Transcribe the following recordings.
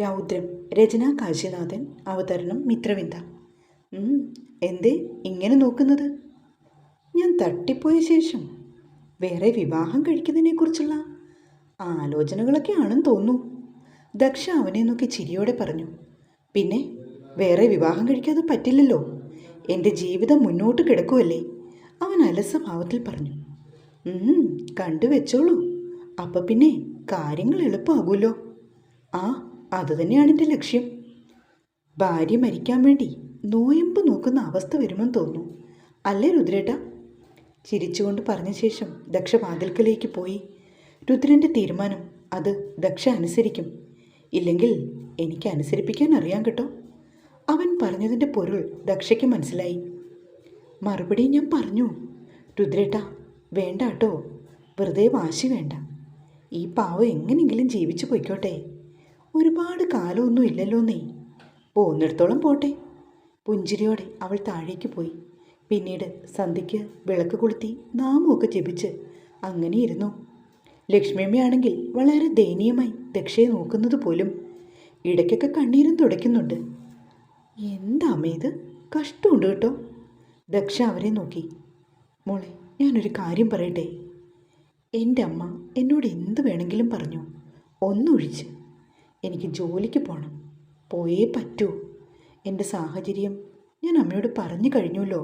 രൗദ്രം രചന കാശിനാഥൻ അവതരണം മിത്രവിന്ദ. എന്തേ ഇങ്ങനെ നോക്കുന്നത്? ഞാൻ തട്ടിപ്പോയ ശേഷം വേറെ വിവാഹം കഴിക്കുന്നതിനെക്കുറിച്ചുള്ള ആലോചനകളൊക്കെ ആണെന്ന് തോന്നുന്നു. ദക്ഷ അവനെ നോക്കി ചിരിയോടെ പറഞ്ഞു പിന്നെ വേറെ വിവാഹം കഴിക്കാതെ പറ്റില്ലല്ലോ. എന്റെ ജീവിതം മുന്നോട്ട് കിടക്കുമല്ലേ അവൻ അലസഭാവത്തിൽ പറഞ്ഞു കണ്ടു വെച്ചോളൂ അപ്പം പിന്നെ കാര്യങ്ങൾ എളുപ്പമാകുമല്ലോ. ആ അതുതന്നെയാണ് എന്റെ ലക്ഷ്യം. ഭാര്യ മരിക്കാൻ വേണ്ടി നോയമ്പ് നോക്കുന്ന അവസ്ഥ വരുമെന്ന് തോന്നുന്നു. അല്ലേ രുദ്രേട്ട? ചിരിച്ചുകൊണ്ട് പറഞ്ഞ ശേഷം ദക്ഷ വാതിൽക്കലേക്ക് പോയി. രുദ്രന്റെ തീരുമാനം അത് ദക്ഷ അനുസരിക്കും. ഇല്ലെങ്കിൽ എനിക്ക് അനുസരിപ്പിക്കാൻ അറിയാം കേട്ടോ. അവൻ പറഞ്ഞതിന്റെ പൊരുൾ ദക്ഷയ്ക്ക് മനസ്സിലായി. മറുപടി ഞാൻ പറഞ്ഞു രുദ്രേട്ട വേണ്ട കേട്ടോ. വെറുതെ വാശി വേണ്ട. ഈ പാവം എങ്ങനെയെങ്കിലും ജീവിച്ചു പൊയ്ക്കോട്ടെ. ഒരുപാട് കാലമൊന്നും ഇല്ലല്ലോന്നേ. പോകുന്നിടത്തോളം പോട്ടെ. പുഞ്ചിരിയോടെ അവൾ താഴേക്ക് പോയി. പിന്നീട് സന്ധ്യയ്ക്ക് വിളക്ക് കൊളുത്തി നാമമൊക്കെ ജപിച്ച് അങ്ങനെ ഇരുന്നു. ലക്ഷ്മിയമ്മയാണെങ്കിൽ വളരെ ദയനീയമായി ദക്ഷയെ നോക്കുന്നത് പോലും ഇടയ്ക്കൊക്കെ കണ്ണീരും തുടയ്ക്കുന്നുണ്ട്. എന്താമേത് ഇത് കഷ്ടമുണ്ട് കേട്ടോ. ദക്ഷ അവരെ നോക്കി. മോളെ ഞാനൊരു കാര്യം പറയട്ടെ. എന്റെ അമ്മ എന്നോട് എന്ത് വേണമെങ്കിലും പറഞ്ഞു. ഒന്നൊഴിച്ച്. എനിക്ക് ജോലിക്ക് പോകണം പോയേ പറ്റൂ. എന്റെ സാഹചര്യം ഞാൻ അമ്മയോട് പറഞ്ഞു കഴിഞ്ഞല്ലോ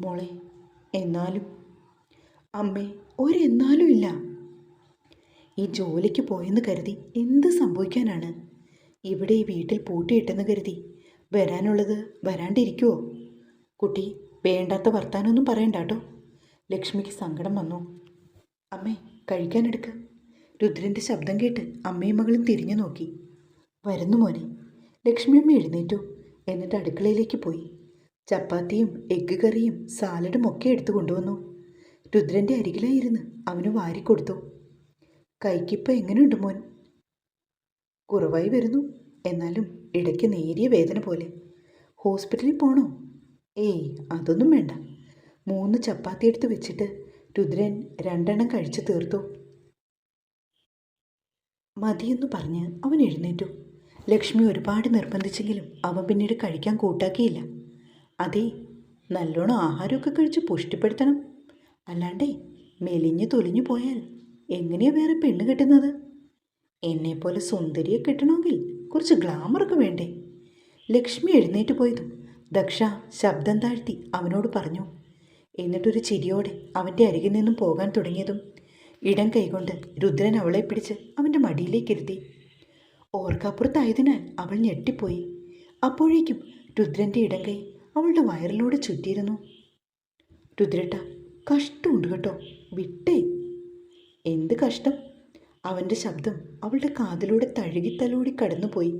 മോളെ എന്നാലും? അമ്മേ ഒരെന്നാലും ഇല്ല. ഈ ജോലിക്ക് പോയെന്ന് കരുതി എന്ത് സംഭവിക്കാനാണ്? ഇവിടെ ഈ വീട്ടിൽ പൂട്ടിയിട്ടെന്ന് കരുതി വരാനുള്ളത് വരാണ്ടിരിക്കുമോ കുട്ടി വേണ്ടാത്ത വർത്താനൊന്നും പറയണ്ട കേട്ടോ. ലക്ഷ്മിക്ക് സങ്കടം വന്നു. അമ്മേ കഴിക്കാനെടുക്ക. രുദ്രന്റെ ശബ്ദം കേട്ട് അമ്മയും മകളും തിരിഞ്ഞു നോക്കി. വരുന്നു മോനെ. ലക്ഷ്മിയമ്മ എഴുന്നേറ്റു. എന്നിട്ട് അടുക്കളയിലേക്ക് പോയി. ചപ്പാത്തിയും എഗ്ഗ് കറിയും സാലഡും ഒക്കെ എടുത്തു കൊണ്ടുവന്നു. രുദ്രന്റെ അരികിലായിരുന്ന് അവന് വാരിക്കൊടുത്തു. കൈക്കിപ്പോൾ എങ്ങനെയുണ്ട് മോൻ? കുറവായി വരുന്നു. എന്നാലും ഇടയ്ക്ക് നേരിയ വേദന പോലെ. ഹോസ്പിറ്റലിൽ പോണോ? ഏയ് അതൊന്നും വേണ്ട. മൂന്ന് ചപ്പാത്തി എടുത്ത് വെച്ചിട്ട് രുദ്രൻ രണ്ടെണ്ണം കഴിച്ചു തീർത്തു. മതിയെന്ന് പറഞ്ഞ് അവൻ എഴുന്നേറ്റു. ലക്ഷ്മി ഒരുപാട് നിർബന്ധിച്ചെങ്കിലും അവൻ പിന്നീട് കഴിക്കാൻ കൂട്ടാക്കിയില്ല. അതെ നല്ലോണം ആഹാരമൊക്കെ കഴിച്ച് പുഷ്ടിപ്പെടുത്തണം. അല്ലാണ്ടേ മെലിഞ്ഞ് തൊലിഞ്ഞു പോയാൽ എങ്ങനെയാ വേറെ പെണ്ണ് കിട്ടുന്നത്? എന്നെപ്പോലെ സുന്ദരിയെ കിട്ടണമെങ്കിൽ കുറച്ച് ഗ്ലാമറൊക്കെ വേണ്ടേ? ലക്ഷ്മി എഴുന്നേറ്റ് പോയതും ദക്ഷ ശബ്ദം താഴ്ത്തി അവനോട് പറഞ്ഞു. എന്നിട്ടൊരു ചിരിയോടെ അവന്റെ അരികിൽ നിന്നും പോകാൻ തുടങ്ങിയതും ഇടം കൈകൊണ്ട് രുദ്രൻ അവളെ പിടിച്ച് അവന്റെ മടിയിലേക്കിരുത്തി ഓർക്കാപ്പുറത്തായതിനാൽ അവൾ ഞെട്ടിപ്പോയി. അപ്പോഴേക്കും രുദ്രന്റെ ഇടം കൈ അവളുടെ വയറിലൂടെ ചുറ്റിയിരുന്നു. രുദ്രട്ട കഷ്ടമുണ്ട് കേട്ടോ. വിട്ടേ. എന്ത് കഷ്ടം? അവന്റെ ശബ്ദം അവളുടെ കാതിലൂടെ തഴുകിത്തലോടി കടന്നുപോയി.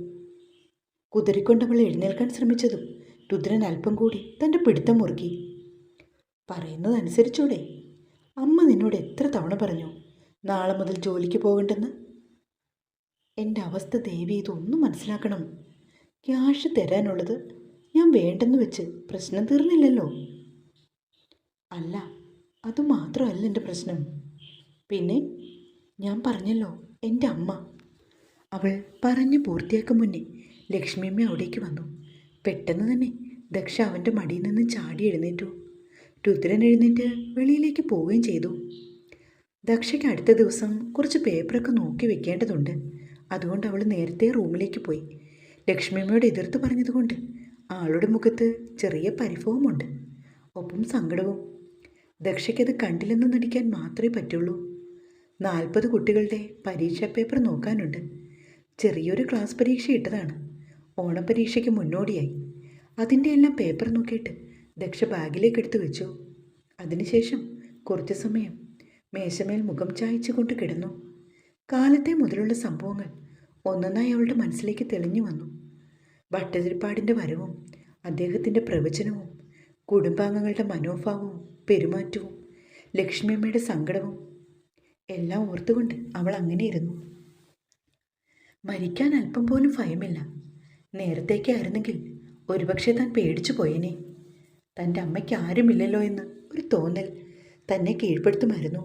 കുതിരിക്കൊണ്ടവൾ എഴുന്നേൽക്കാൻ ശ്രമിച്ചതും രുദ്രൻ അല്പം കൂടി തന്റെ പിടുത്തം മുറുക്കി. പറയുന്നതനുസരിച്ചൂടെ അമ്മ നിന്നോട് എത്ര തവണ പറഞ്ഞു നാളെ മുതൽ ജോലിക്ക് പോകണ്ടെന്ന്? എന്റെ അവസ്ഥ ദേവി ഇതൊന്നും മനസ്സിലാക്കണം. ക്യാഷ് തരാനുള്ളത് ഞാൻ വേണ്ടെന്ന് വെച്ച് പ്രശ്നം തീർന്നില്ലല്ലോ. അല്ല അത് മാത്രമല്ല എന്റെ പ്രശ്നം. പിന്നെ ഞാൻ പറഞ്ഞല്ലോ എന്റെ അമ്മ. അവൾ പറഞ്ഞു പൂർത്തിയാക്കും മുന്നേ ലക്ഷ്മിയമ്മ അവിടേക്ക് വന്നു. പെട്ടെന്ന് തന്നെ ദക്ഷ അവന്റെ മടിയിൽ നിന്ന് ചാടി എഴുന്നേറ്റു. രുദ്രൻ എഴുന്നേറ്റ് വെളിയിലേക്ക് പോവുകയും ചെയ്തു. ദക്ഷയ്ക്ക് അടുത്ത ദിവസം കുറച്ച് പേപ്പറൊക്കെ നോക്കി വെക്കേണ്ടതുണ്ട്. അതുകൊണ്ട് അവൾ നേരത്തെ റൂമിലേക്ക് പോയി. ലക്ഷ്മിയമ്മയോട് എതിർത്ത് പറഞ്ഞതുകൊണ്ട് ആളുടെ മുഖത്ത് ചെറിയ പരിഭവമുണ്ട്. ഒപ്പം സങ്കടവും. ദക്ഷയ്ക്കത് കണ്ടില്ലെന്ന് നടിക്കാൻ മാത്രമേ പറ്റുള്ളൂ. നാൽപ്പത് കുട്ടികളുടെ പരീക്ഷാ പേപ്പർ നോക്കാനുണ്ട്. ചെറിയൊരു ക്ലാസ് പരീക്ഷ ഇട്ടതാണ്. ഓണപ്പരീക്ഷയ്ക്ക് മുന്നോടിയായി. അതിന്റെ എല്ലാം പേപ്പർ നോക്കിയിട്ട് ദക്ഷ ബാഗിലേക്ക് എടുത്തു വെച്ചു. അതിനുശേഷം കുറച്ചു സമയം മേശമേൽ മുഖം ചായച്ചു കൊണ്ട് കിടന്നു. കാലത്തെ മുതലുള്ള സംഭവങ്ങൾ ഒന്നൊന്നായി അവളുടെ മനസ്സിലേക്ക് തെളിഞ്ഞു വന്നു. ഭട്ടതിരിപ്പാടിന്റെ വരവും അദ്ദേഹത്തിന്റെ പ്രവചനവും കുടുംബാംഗങ്ങളുടെ മനോഭാവവും പെരുമാറ്റവും ലക്ഷ്മിയമ്മയുടെ സങ്കടവും എല്ലാം ഓർത്തുകൊണ്ട് അവൾ അങ്ങനെ ഇരുന്നു. മരിക്കാൻ അല്പം പോലും ഭയമില്ല. നേരത്തേക്കായിരുന്നെങ്കിൽ ഒരുപക്ഷെ താൻ പേടിച്ചു പോയേനെ. തന്റെ അമ്മയ്ക്ക് ആരുമില്ലല്ലോ എന്ന് ഒരു തോന്നൽ തന്നെ കീഴ്പ്പെടുത്തുമായിരുന്നു.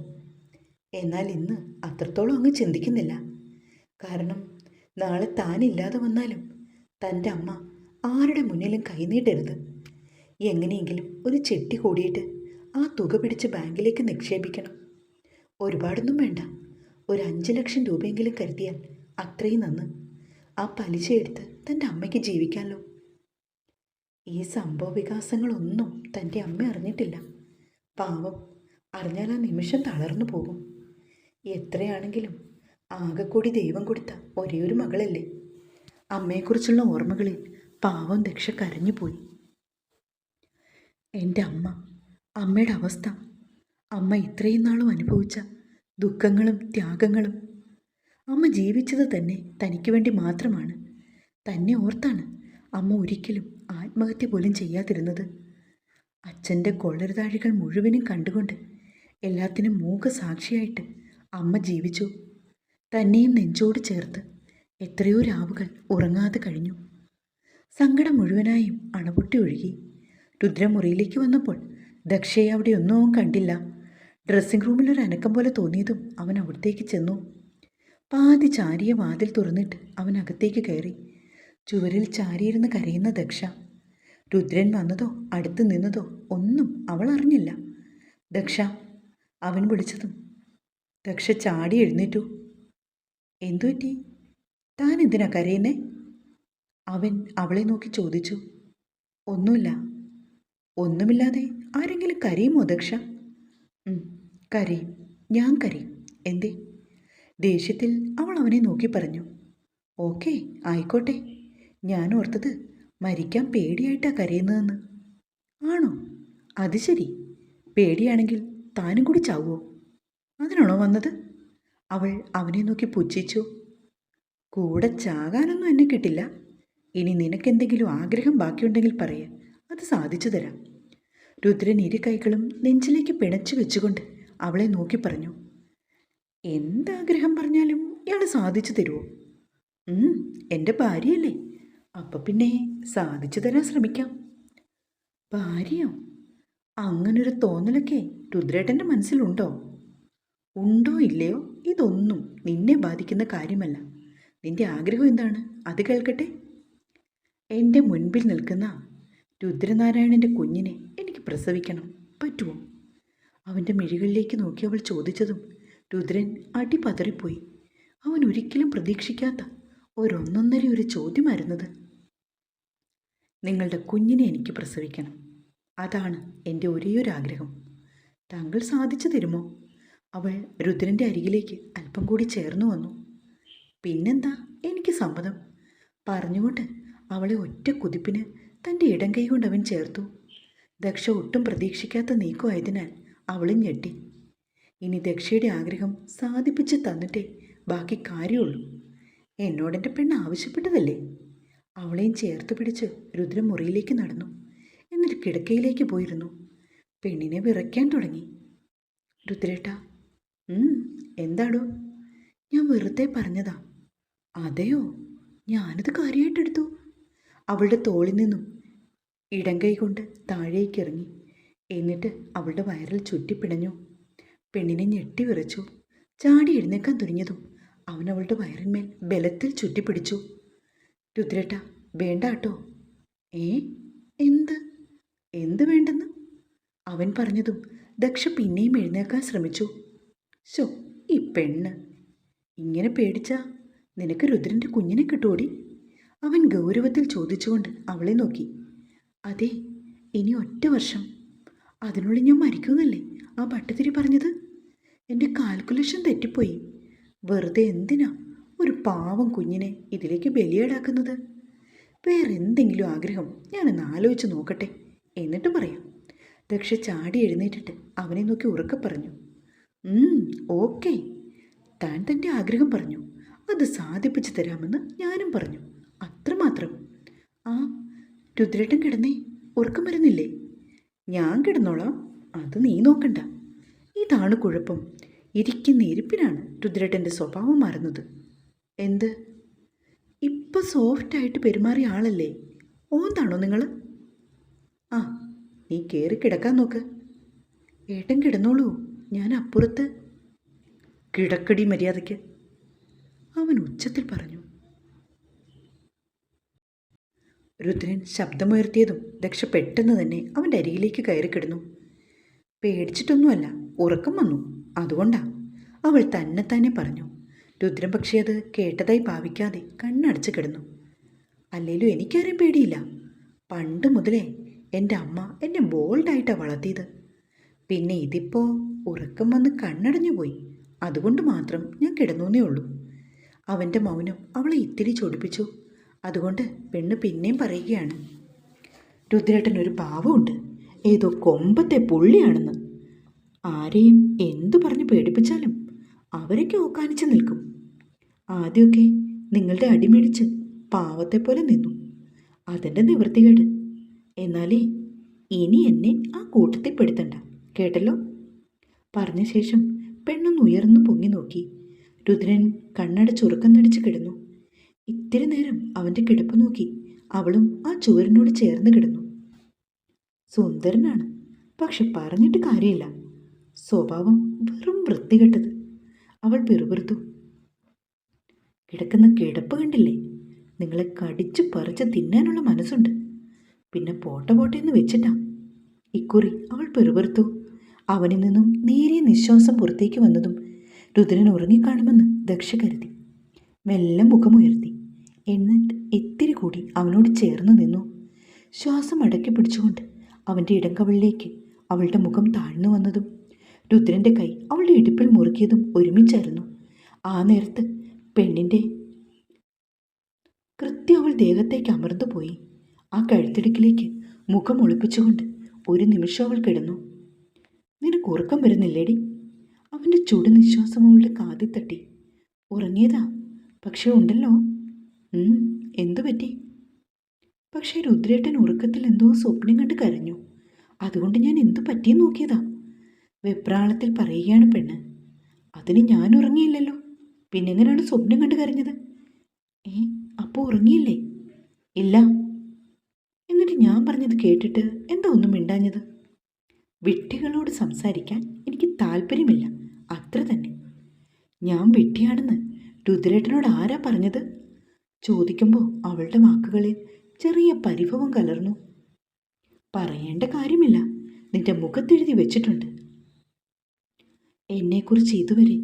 എന്നാൽ ഇന്ന് അത്രത്തോളം അങ്ങ് ചിന്തിക്കുന്നില്ല. കാരണം നാളെ താനില്ലാതെ വന്നാലും തന്റെ അമ്മ ആരുടെ മുന്നിലും കൈനീട്ടരുത് എങ്ങനെയെങ്കിലും ഒരു ചെട്ടി കൂടിയിട്ട് ആ തുക പിടിച്ച് ബാങ്കിലേക്ക് നിക്ഷേപിക്കണം. ഒരുപാടൊന്നും വേണ്ട. ഒരു അഞ്ച് ലക്ഷം രൂപയെങ്കിലും കരുതിയാൽ അത്രയും നന്ന് ആ പലിശ എടുത്ത് തന്റെ അമ്മയ്ക്ക് ജീവിക്കാമല്ലോ ഈ സംഭവ വികാസങ്ങളൊന്നും തന്റെ അമ്മ അറിഞ്ഞിട്ടില്ല. പാവം അറിഞ്ഞാൽ ആ നിമിഷം തളർന്നു പോകും. എത്രയാണെങ്കിലും ആകെക്കൂടി ദൈവം കൊടുത്ത ഒരേ ഒരു മകളല്ലേ. അമ്മയെക്കുറിച്ചുള്ള ഓർമ്മകളിൽ പാവം ദക്ഷ കരഞ്ഞുപോയി. എന്റെ അമ്മ അമ്മയുടെ അവസ്ഥ. അമ്മ ഇത്രയും നാളും അനുഭവിച്ച ദുഃഖങ്ങളും ത്യാഗങ്ങളും അമ്മ ജീവിച്ചത് തന്നെ തനിക്ക് വേണ്ടി മാത്രമാണ്. തന്നെ ഓർത്താണ് അമ്മ ഒരിക്കലും ആത്മഹത്യ പോലും ചെയ്യാതിരുന്നത്. അച്ഛന്റെ കൊള്ളരുതാഴികൾ മുഴുവനും കണ്ടുകൊണ്ട് എല്ലാത്തിനും മൂകസാക്ഷിയായിട്ട് അമ്മ ജീവിച്ചു. തന്നെയും നെഞ്ചോട് ചേർത്ത് എത്രയോ രാവുകൾ ഉറങ്ങാതെ കഴിഞ്ഞു. സങ്കടം മുഴുവനായും അണപൊട്ടി ഒഴുകി. രുദ്രമുറിയിലേക്ക് വന്നപ്പോൾ ദക്ഷയെ അവിടെ ഒന്നും കണ്ടില്ല. ഡ്രസ്സിംഗ് റൂമിൽ ഒരു അനക്കം പോലെ തോന്നിയതും അവൻ അവിടത്തേക്ക് ചെന്നു. പാതി ചാരിയ വാതിൽ തുറന്നിട്ട് അവൻ അകത്തേക്ക് കയറി. ചുവരിൽ ചാരിയിരുന്ന് കരയുന്ന ദക്ഷ രുദ്രൻ വന്നതോ അടുത്ത് നിന്നതോ ഒന്നും അവൾ അറിഞ്ഞില്ല. ദക്ഷ അവൻ വിളിച്ചതും ദക്ഷ ചാടി എഴുന്നേറ്റു. എന്തു പറ്റി? താൻ എന്തിനാ കരയുന്നേ? അവൻ അവളെ നോക്കി ചോദിച്ചു. ഒന്നുമില്ല. ഒന്നുമില്ലാതെ ആരെങ്കിലും കരയുമോ ദക്ഷ? കരയും. ഞാൻ കരയും. എന്തേ? ദേഷ്യത്തിൽ അവൾ അവനെ നോക്കി പറഞ്ഞു. ഓക്കെ ആയിക്കോട്ടെ. ഞാൻ ഓർത്തത് മരിക്കാൻ പേടിയായിട്ടാ കരയുന്നതെന്ന്. ആണോ? അത് ശരി. പേടിയാണെങ്കിൽ താനും കൂടി ചാവുമോ അതിനാണോ വന്നത്? അവൾ അവനെ നോക്കി പുച്ഛിച്ചു. കൂടെ ചാകാനൊന്നും എന്നെ കിട്ടില്ല. ഇനി നിനക്കെന്തെങ്കിലും ആഗ്രഹം ബാക്കിയുണ്ടെങ്കിൽ പറയ. അത് സാധിച്ചു തരാം. രുദ്രൻ ഇരു കൈകളും നെഞ്ചിലേക്ക് പിണച്ചു വെച്ചുകൊണ്ട് അവളെ നോക്കി പറഞ്ഞു. എന്താഗ്രഹം പറഞ്ഞാലും ഇയാൾ സാധിച്ചു തരുമോ എന്റെ ഭാര്യയല്ലേ. അപ്പം പിന്നെ സാധിച്ചു തരാൻ ശ്രമിക്കാം. ഭാര്യയോ അങ്ങനൊരു തോന്നലൊക്കെ രുദ്രേട്ടന്റെ മനസ്സിലുണ്ടോ? ഉണ്ടോ ഇല്ലയോ? ഇതൊന്നും നിന്നെ ബാധിക്കുന്ന കാര്യമല്ല. നിന്റെ ആഗ്രഹം എന്താണ്? അത് കേൾക്കട്ടെ. എന്റെ മുൻപിൽ നിൽക്കുന്ന രുദ്രനാരായണന്റെ കുഞ്ഞിനെ എനിക്ക് പ്രസവിക്കണം. പറ്റുമോ? അവന്റെ മിഴികളിലേക്ക് നോക്കി അവൾ ചോദിച്ചതും രുദ്രൻ അടിപതറിപ്പോയി. അവൻ ഒരിക്കലും പ്രതീക്ഷിക്കാത്ത ഒരൊന്നൊന്നര ഒരു ചോദ്യമായിരുന്നത്. നിങ്ങളുടെ കുഞ്ഞിനെ എനിക്ക് പ്രസവിക്കണം. അതാണ് എന്റെ ഒരേയൊരു ആഗ്രഹം താങ്കൾ സാധിച്ചു തരുമോ? അവൾ രുദ്രന്റെ അരികിലേക്ക് അല്പം കൂടി ചേർന്നു വന്നു. പിന്നെന്താ? എനിക്ക് സമ്മതം. പറഞ്ഞുകൊണ്ട് അവളെ ഒറ്റ കുതിപ്പിന് തന്റെ ഇടം കൈ കൊണ്ട് അവൻ ചേർത്തു. ദക്ഷ ഒട്ടും പ്രതീക്ഷിക്കാത്ത നീക്കമായതിനാൽ അവളും ഞെട്ടി. ഇനി ദക്ഷയുടെ ആഗ്രഹം സാധിപ്പിച്ച് തന്നിട്ടേ ബാക്കി കാര്യമുള്ളൂ. എന്നോടെന്റെ പെണ്ണ് ആവശ്യപ്പെട്ടതല്ലേ? അവളെയും ചേർത്ത് പിടിച്ച് രുദ്രൻ മുറിയിലേക്ക് നടന്നു. എന്നിട്ട് കിടക്കയിലേക്ക് പോയിരുന്നു. പെണ്ണിനെ വിറയ്ക്കാൻ തുടങ്ങി. രുദ്രേട്ട എന്താടോ? ഞാൻ വെറുതെ പറഞ്ഞതാ. അതെയോ? ഞാനത് കാര്യമായിട്ടെടുത്തു അവളുടെ തോളിൽ നിന്നും ഇടം കൈ കൊണ്ട് താഴേക്ക് ഇറങ്ങി. എന്നിട്ട് അവളുടെ വയറിൽ ചുറ്റിപ്പിടഞ്ഞു പെണ്ണിനെ ഞെട്ടി വിറച്ചു. ചാടി എഴുന്നേക്കാൻ തുനിഞ്ഞതും അവൻ അവളുടെ വയറിന്മേൽ ബലത്തിൽ ചുറ്റിപ്പിടിച്ചു. രുദ്രേട്ട വേണ്ട കേട്ടോ ഏ? എന്ത്? എന്ത് വേണ്ടെന്ന്? അവൻ പറഞ്ഞതും ദക്ഷ പിന്നെയും എഴുന്നേക്കാൻ ശ്രമിച്ചു. ശോ ഈ പെണ്ണ്. ഇങ്ങനെ പേടിച്ച നിനക്ക് രുദ്രന്റെ കുഞ്ഞിനെ കിട്ടൂടി? അവൻ ഗൗരവത്തിൽ ചോദിച്ചുകൊണ്ട് അവളെ നോക്കി. അതെ ഇനി ഒറ്റ വർഷം. അതിനുള്ളിൽ ഞാൻ മരിക്കുമെന്നല്ലേ ആ ഭട്ടതിരി പറഞ്ഞത്? എന്റെ കാൽക്കുലേഷൻ തെറ്റിപ്പോയി. വെറുതെ എന്തിനാ ഒരു പാവം കുഞ്ഞിനെ ഇതിലേക്ക് ബലിയേടാക്കുന്നത്? വേറെ എന്തെങ്കിലും ആഗ്രഹം ഞാനൊന്ന് ആലോചിച്ച് നോക്കട്ടെ. എന്നിട്ട് പറയാം. ദക്ഷ ചാടി എഴുന്നേറ്റിട്ട് അവനെ നോക്കി ഉറക്കെ പറഞ്ഞു. ഓക്കെ. താൻ തന്റെ ആഗ്രഹം പറഞ്ഞു. അത് സാധിപ്പിച്ചു തരാമെന്ന് ഞാനും പറഞ്ഞു. അത്രമാത്രം. ആ രുദ്രേട്ടൻ കിടന്നേ. ഉറക്കം വരുന്നില്ലേ? ഞാൻ കിടന്നോളാം. അത് നീ നോക്കണ്ട. ഇതാണ് കുഴപ്പം. ഇരിക്കുന്ന ഇരിപ്പിനാണ് രുദ്രേട്ടന്റെ സ്വഭാവം മാറുന്നത്. എന്ത്? ഇപ്പം സോഫ്റ്റായിട്ട് പെരുമാറിയ ആളല്ലേ? ഓന്താണോ നിങ്ങൾ ആ നീ കയറി കിടക്കാൻ നോക്ക്. ഏട്ടൻ കിടന്നോളൂ ഞാൻ അപ്പുറത്ത്. കിടക്കടി മര്യാദയ്ക്ക്. അവൻ ഉച്ചത്തിൽ പറഞ്ഞു. രുദ്രൻ ശബ്ദമുയർത്തിയതും ദക്ഷ പെട്ടെന്ന് തന്നെ അവന്റെ അരിയിലേക്ക് കയറി കിടന്നു. പേടിച്ചിട്ടൊന്നുമല്ല ഉറക്കം വന്നു. അതുകൊണ്ടാ. അവൾ തന്നെ തന്നെ പറഞ്ഞു. രുദ്രൻ പക്ഷേ അത് കേട്ടതായി ഭാവിക്കാതെ കണ്ണടച്ച് കിടന്നു. അല്ലേലും എനിക്കാരും പേടിയില്ല. പണ്ട് മുതലേ എന്റെ അമ്മ എന്നെ ബോൾഡായിട്ടാണ് വളർത്തിയത്. പിന്നെ ഇതിപ്പോൾ ഉറക്കം വന്ന് കണ്ണടഞ്ഞു പോയി. അതുകൊണ്ട് മാത്രം ഞാൻ കിടന്നേ ഉള്ളൂ. അവന്റെ മൗനം അവളെ ഇത്തിരി ചൊടിപ്പിച്ചു. അതുകൊണ്ട് പെണ്ണ് പിന്നെയും പറയുകയാണ്. രുദ്രേട്ടനൊരു ഭാവമുണ്ട് ഏതോ കൊമ്പത്തെ പുള്ളിയാണെന്ന്. ആരെയും എന്തു പറഞ്ഞ് പേടിപ്പിച്ചാലും അവരൊക്കെ ഓക്കാനിച്ച് നിൽക്കും. ആദ്യമൊക്കെ നിങ്ങളുടെ അടിമേടിച്ച് പാവത്തെ പോലെ നിന്നു. അതിന്റെ നിവൃത്തികേട്. എന്നാലേ ഇനി എന്നെ ആ കൂട്ടത്തിൽ പെടുത്തണ്ട. കേട്ടല്ലോ? പറഞ്ഞ ശേഷം പെണ്ണൊന്ന് ഉയർന്നു പൊങ്ങി നോക്കി. രുദ്രൻ കണ്ണടച്ചുറക്കം നടിച്ച് കിടന്നു. ഇത്തിരി നേരം അവന്റെ കിടപ്പ് നോക്കി അവളും ആ ചുവരിനോട് ചേർന്ന് കിടന്നു. സുന്ദരനാണ്. പക്ഷെ പറഞ്ഞിട്ട് കാര്യമില്ല. സ്വഭാവം വെറും വൃത്തികെട്ടത്. അവൾ പിറുപിറുത്തു. കിടക്കുന്ന കിടപ്പ് കണ്ടില്ലേ? നിങ്ങളെ കടിച്ചു പറിച്ച് തിന്നാനുള്ള മനസ്സുണ്ട്. പിന്നെ പോട്ട പോട്ടെന്ന് വെച്ചിട്ടാ. ഇക്കുറി അവൾ പെറുപെറുത്തു. അവനിൽ നിന്നും നേരിയ നിശ്വാസം പുറത്തേക്ക് വന്നതും രുദ്രൻ ഉറങ്ങിക്കാണുമെന്ന് ദക്ഷ കരുതി. മെല്ലെ മുഖമുയർത്തി. എന്നിട്ട് ഇത്തിരി കൂടി അവനോട് ചേർന്ന് നിന്നു. ശ്വാസം അടക്കി പിടിച്ചുകൊണ്ട് അവന്റെ ഇടങ്കവളിലേക്ക് അവളുടെ മുഖം താഴ്ന്നു വന്നതും രുദ്രന്റെ കൈ അവളുടെ ഇടുപ്പിൽ മുറുക്കിയതും ഒരുമിച്ചായിരുന്നു. ആ നേരത്ത് പെണ്ണിന്റെ കൃത്യം അവൾ ദേഹത്തേക്ക് അമർന്നു പോയി. ആ കഴുത്തിടുക്കിലേക്ക് മുഖം ഒളിപ്പിച്ചുകൊണ്ട് ഒരു നിമിഷം അവൾ കിടന്നു. നിനക്ക് ഉറക്കം വരുന്നില്ലേടി? അവന്റെ ചുടു നിശ്വാസം അവളുടെ കാതിൽ തട്ടി. ഉറങ്ങിയതാ. പക്ഷേ ഉണ്ടല്ലോ. എന്തു പറ്റി? പക്ഷേ രുദ്രേട്ടൻ ഉറക്കത്തിൽ എന്തോ സ്വപ്നം കണ്ട് കരഞ്ഞു. അതുകൊണ്ട് ഞാൻ എന്തു പറ്റിയെന്ന് നോക്കിയതാ. വെപ്രാളത്തിൽ പറയുകയാണ് പെണ്ണ്. അതിന് ഞാൻ ഉറങ്ങിയില്ലല്ലോ. പിന്നെങ്ങനെയാണ് സ്വപ്നം കണ്ട് കരഞ്ഞത്? ഏ അപ്പോൾ ഉറങ്ങിയില്ലേ? ഇല്ല. എന്നിട്ട് ഞാൻ പറഞ്ഞത് കേട്ടിട്ട് എന്താ ഒന്നും മിണ്ടാഞ്ഞത്? വിട്ടികളോട് സംസാരിക്കാൻ എനിക്ക് താല്പര്യമില്ല. അത്ര തന്നെ. ഞാൻ വിട്ടിയാണെന്ന് രുദ്രേട്ടനോട് ആരാ പറഞ്ഞത്? ചോദിക്കുമ്പോൾ അവളുടെ വാക്കുകളിൽ ചെറിയ പരിഭവം കലർന്നു. പറയേണ്ട കാര്യമില്ല. നിന്റെ മുഖത്തെഴുതി വെച്ചിട്ടുണ്ട്. എന്നെക്കുറിച്ച് ഇതുവരെ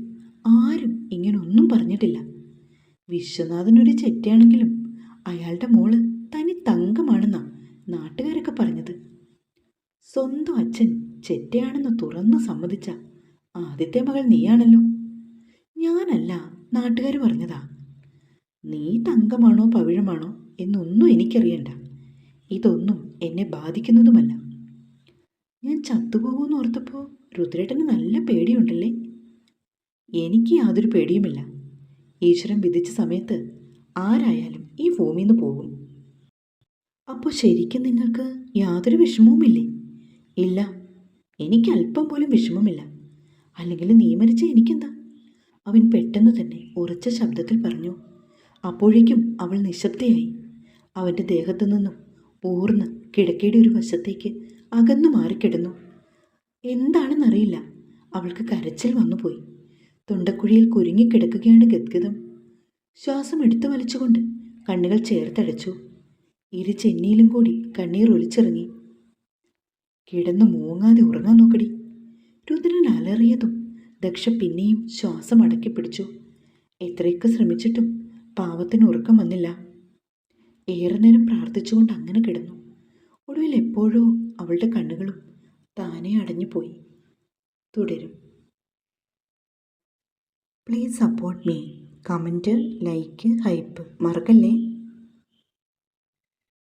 ആരും ഇങ്ങനൊന്നും പറഞ്ഞിട്ടില്ല. വിശ്വനാഥനൊരു ചെറ്റയാണെങ്കിലും അയാളുടെ മോൾ തനി തങ്കമാണെന്നാ നാട്ടുകാരൊക്കെ പറഞ്ഞത്. സ്വന്തം അച്ഛൻ ചെറ്റയാണെന്ന് തുറന്നു സമ്മതിച്ച ആദ്യത്തെ മകൾ നീയാണല്ലോ. ഞാനല്ല നാട്ടുകാർ പറഞ്ഞതാ. നീ തങ്കമാണോ പവിഴമാണോ എന്നൊന്നും എനിക്കറിയണ്ട. ഇതൊന്നും എന്നെ ബാധിക്കുന്നതുമല്ല. ഞാൻ ചത്തുപോകുമെന്ന് ഓർത്തപ്പോൾ രുദ്രേട്ടന് നല്ല പേടിയുണ്ടല്ലേ? എനിക്ക് യാതൊരു പേടിയുമില്ല. ഈശ്വരൻ വിധിച്ച സമയത്ത് ആരായാലും ഈ ഭൂമിയിൽ നിന്ന് പോകും. അപ്പോൾ ശരിക്കും നിങ്ങൾക്ക് യാതൊരു വിഷമവുമില്ലേ? ഇല്ല എനിക്ക് അല്പം പോലും വിഷമമില്ല അല്ലെങ്കിൽ നീ മരിച്ച എനിക്കെന്താ? അവൻ പെട്ടെന്ന് തന്നെ ഉറച്ച ശബ്ദത്തിൽ പറഞ്ഞു അപ്പോഴേക്കും അവൾ നിശബ്ദയായി. അവന്റെ ദേഹത്തു നിന്നും ഊർന്ന് കിടക്കയുടെ ഒരു വശത്തേക്ക് അകന്നു മാറിക്കിടന്നു. എന്താണെന്നറിയില്ല. അവൾക്ക് കരച്ചിൽ വന്നുപോയി. തൊണ്ടക്കുഴിയിൽ കുരുങ്ങിക്കിടക്കുകയാണ് ഗദ്ഗതം ശ്വാസം എടുത്തു വലിച്ചുകൊണ്ട് കണ്ണുകൾ ചേർത്തടച്ചു. ഇരു ചെന്നിയിലും കൂടി കണ്ണീർ ഒലിച്ചിറങ്ങി. കിടന്ന് മൂങ്ങാതെ ഉറങ്ങാൻ നോക്കടി. രുദ്രൻ അലറിയതും ദക്ഷ പിന്നെയും ശ്വാസം അടക്കി പിടിച്ചു. എത്രയൊക്കെ ശ്രമിച്ചിട്ടും പാവത്തിന് ഉറക്കം വന്നില്ല. ഏറെ നേരം പ്രാർത്ഥിച്ചുകൊണ്ട് അങ്ങനെ കിടന്നു. ഒടുവിൽ എപ്പോഴോ അവളുടെ കണ്ണുകളും താനെ അടഞ്ഞുപോയി തുടരും. Please support me comment like hype മറക്കല്ലേ?